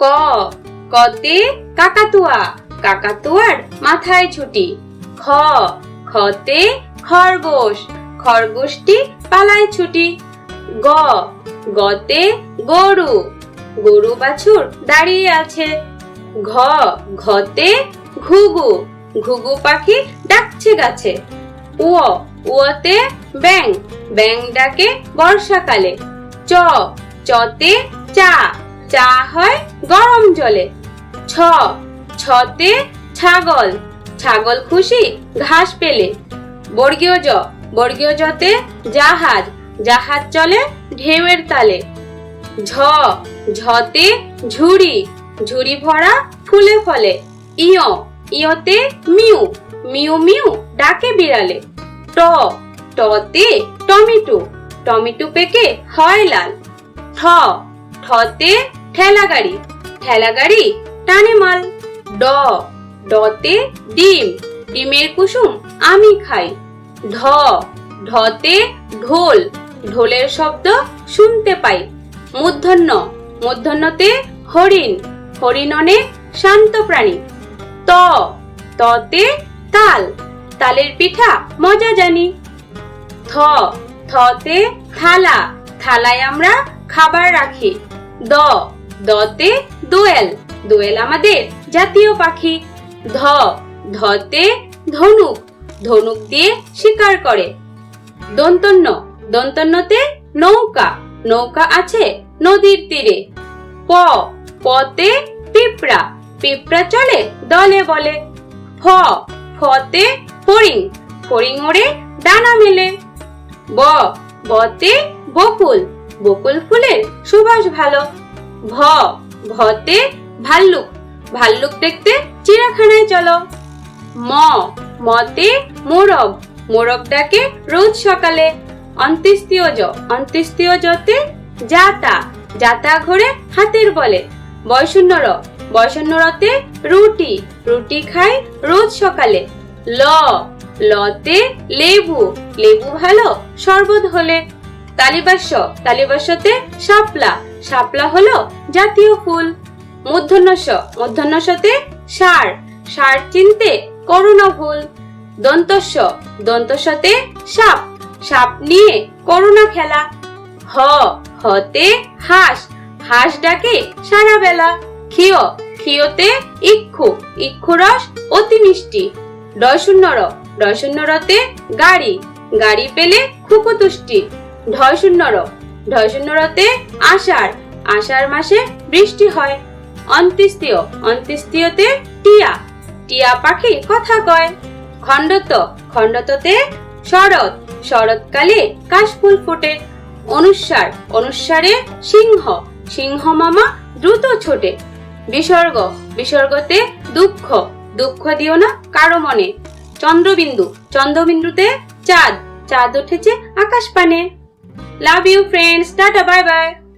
ক, কতে কাকাতুয়া, কাকাতুয়ার মাথায় ছুটি। খ, খতে খরগোশ, খরগোশটি পালায় ছুটি। গ, গতে গরু গরু বাছুর দাঁড়িয়ে আছে। ঘ, ঘতে ঘুঘু ঘুঘু পাখি ডাকছে গাছে। উ উতে ব্যাং ব্যাং ডাকে বর্ষাকালে। চ, চতে চা চা হয় গরম জলে। ছ, ছতে ছাগল। ছাগল খুশি ঘাস পেলে। বর্গীয় জ, বর্গীয় জতে জাহাজ। জাহাজ চলে ঢেউয়ের তালে। ঝ, ঝতে ঝুড়ি। ঝুড়ি ভরা ফুলে ফলে। ইয়, ইয়তে মিউ। মিউ মিউ ডাকে বিড়ালে। ট, টতে টমেটো। টমেটো পেকে হয় লাল। ঠ, ঠতে ঠেলা গাড়ি। ঠেলা গাড়ি, টানে মাল। ড, ডতে ডিম। ডিমের কুসুম আমি খাই। ঢ, ঢতে ঢোল। ঢোলের শব্দ শুনতে পাই। মূর্ধন্য, মূর্ধন্যতে হরিণ। হরিণ অনেক শান্ত প্রাণী। ত, ততে তাল। তালের পিঠা মজা জানি। থ, থতে থালা। থালায় আমরা খাবার রাখি। দ দতে দোয়েল দোয়েল আমাদের জাতীয় পাখি। ধ, ধতে ধনুক ধনুক দিয়ে শিকার করে। দন্তন্য, দন্তন্যতে নৌকা নৌকা আছে নদীর তীরে। প, পতে পিঁপড়া পিঁপড়া চলে দলে বলে। ফ, ফতে ফড়িং ফড়িং ওড়ে ডানা মেলে। ব বতে বকুল বকুল ফুলের সুবাস ভালো। ভ, ভতে ভাল্লুক। ভাল্লুক দেখতে চিড়াখানায় চলো। ম, মতে মোরগ। মোরগ ডাকে রোজ সকালে। অন্ত্যেষ্টিয় জ, অন্ত্যেষ্টিয় জতে জাতা জাতা ঘোরে হাতের বলে। বয়শূন্য র বয়শূন্য রুটি। রুটি খাই রোজ সকালে। ল, লতে লেবু। লেবু ভালো শরবত হলে। তালিবাস্য, তালিবাস্যতে শাপলা। শাপলা হলো জাতীয় ফুল। মূর্ধন্যস্য মূর্ধন্যস্যতে সার সার চিনতে করুণা ভুল দন্তস্য দন্তস্যতে সাপ। সাপ নিয়ে করুণা খেলা। হ, হতে হাঁস। হাঁস ডাকে সারা বেলা। ক্ষিয়, ক্ষিয়তে ইক্ষু। ইক্ষু রস অতি মিষ্টি। ডয় শূন্য র ডয় রতে গাড়ি। গাড়ি পেলে খুকুতুষ্টি ঢয় শূন্য র ঢয় শূন্য রতে আষাঢ়। আষাঢ় মাসে বৃষ্টি হয়। অন্ত্যেষ্টিয়, অন্ত্যেষ্টিয়তে টিয়া। টিয়া পাখি কথা কয়। খণ্ডত, খণ্ডততে শরৎ। শরৎকালে কাশফুল ফোটে। অনুসার, অনুসারে সিংহ। সিংহ মামা দ্রুত ছোটে। বিসর্গ, বিসর্গতে দুঃখ। দুঃখ দিও না কারও মনে। চন্দ্রবিন্দু, চন্দ্রবিন্দুতে চাঁদ। চাঁদ উঠেছে আকাশ পানে Love you friends. Tata bye bye.